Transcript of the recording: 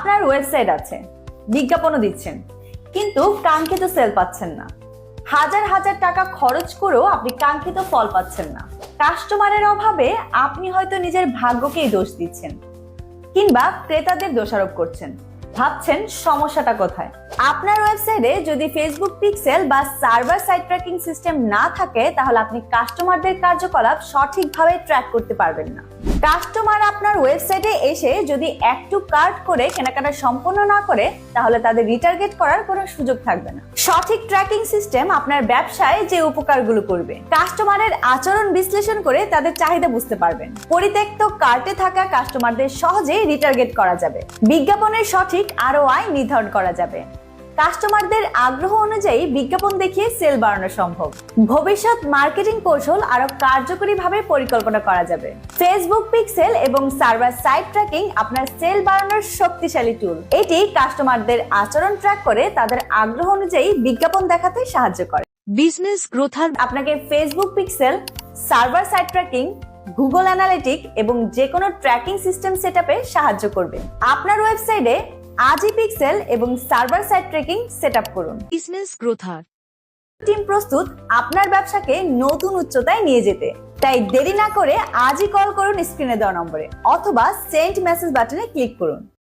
আপনার ওয়েবসাইট আছে, বিজ্ঞাপনও দিচ্ছেন, কিন্তু কাঙ্ক্ষিত সেল পাচ্ছেন না। হাজার হাজার টাকা খরচ করেও আপনি কাঙ্ক্ষিত ফল পাচ্ছেন না। কাস্টমারের অভাবে আপনি হয়তো নিজের ভাগ্যকেই দোষ দিচ্ছেন, কিংবা ক্রেতাদের দোষারোপ করছেন। ভাবছেন সমস্যাটা কোথায়? আপনার ওয়েবসাইটে যদি ফেসবুক পিক্সেল বা সার্ভার সাইট ট্র্যাকিং সিস্টেম না থাকে, তাহলে আপনি কাস্টমারদের কার্যকলাপ সঠিকভাবে ট্র্যাক করতে পারবেন না। কাস্টমার আপনার ওয়েবসাইটে এসে যদি একটু কার্ট করে কেনাকাটা সম্পন্ন না করে, তাহলে তাদের রিটার্গেট করার কোনো সুযোগ থাকবে না। সঠিক ট্র্যাকিং সিস্টেম আপনার ব্যবসায় যে উপকারগুলো করবে, কাস্টমারের আচরণ বিশ্লেষণ করে তাদের চাহিদা বুঝতে পারবেন। পরিত্যক্ত কার্টে থাকা কাস্টমারদের সহজেই রিটার্গেট করা যাবে। বিজ্ঞাপনের সঠিক আরওআই নির্ধারণ করা যাবে। কাস্টমারদের আগ্রহ অনুযায়ী বিজ্ঞাপন দেখিয়ে সেল বাড়ানো সম্ভব। ভবিষ্যৎ মার্কেটিং কৌশল আরও কার্যকরীভাবে পরিকল্পনা করা যাবে। ফেসবুক পিক্সেল এবং সার্ভার সাইট ট্র্যাকিং আপনার সেল বাড়ানোর শক্তিশালী টুল এটি কাস্টমারদের আচরণ ট্র্যাক করে তাদের আগ্রহ অনুযায়ী বিজ্ঞাপন দেখাতে সাহায্য করে। বিজনেস গ্রোথার আপনাকে Facebook pixel server side tracking Google analytic এবং যে কোনো ট্র্যাকিং সিস্টেম সেটআপে সাহায্য করবে। আপনার ওয়েবসাইটে আজই পিক্সেল এবং সার্ভার সাইট ট্র্যাকিং সেটআপ করুন। বিজনেস গ্রোথার টিম প্রস্তুত আপনার ব্যবসাকে নতুন উচ্চতায় নিয়ে যেতে। তাই দেরি না করে আজই কল করুন স্ক্রিনে দেওয়া নম্বরে অথবা সেন্ড মেসেজ বাটনে ক্লিক করুন।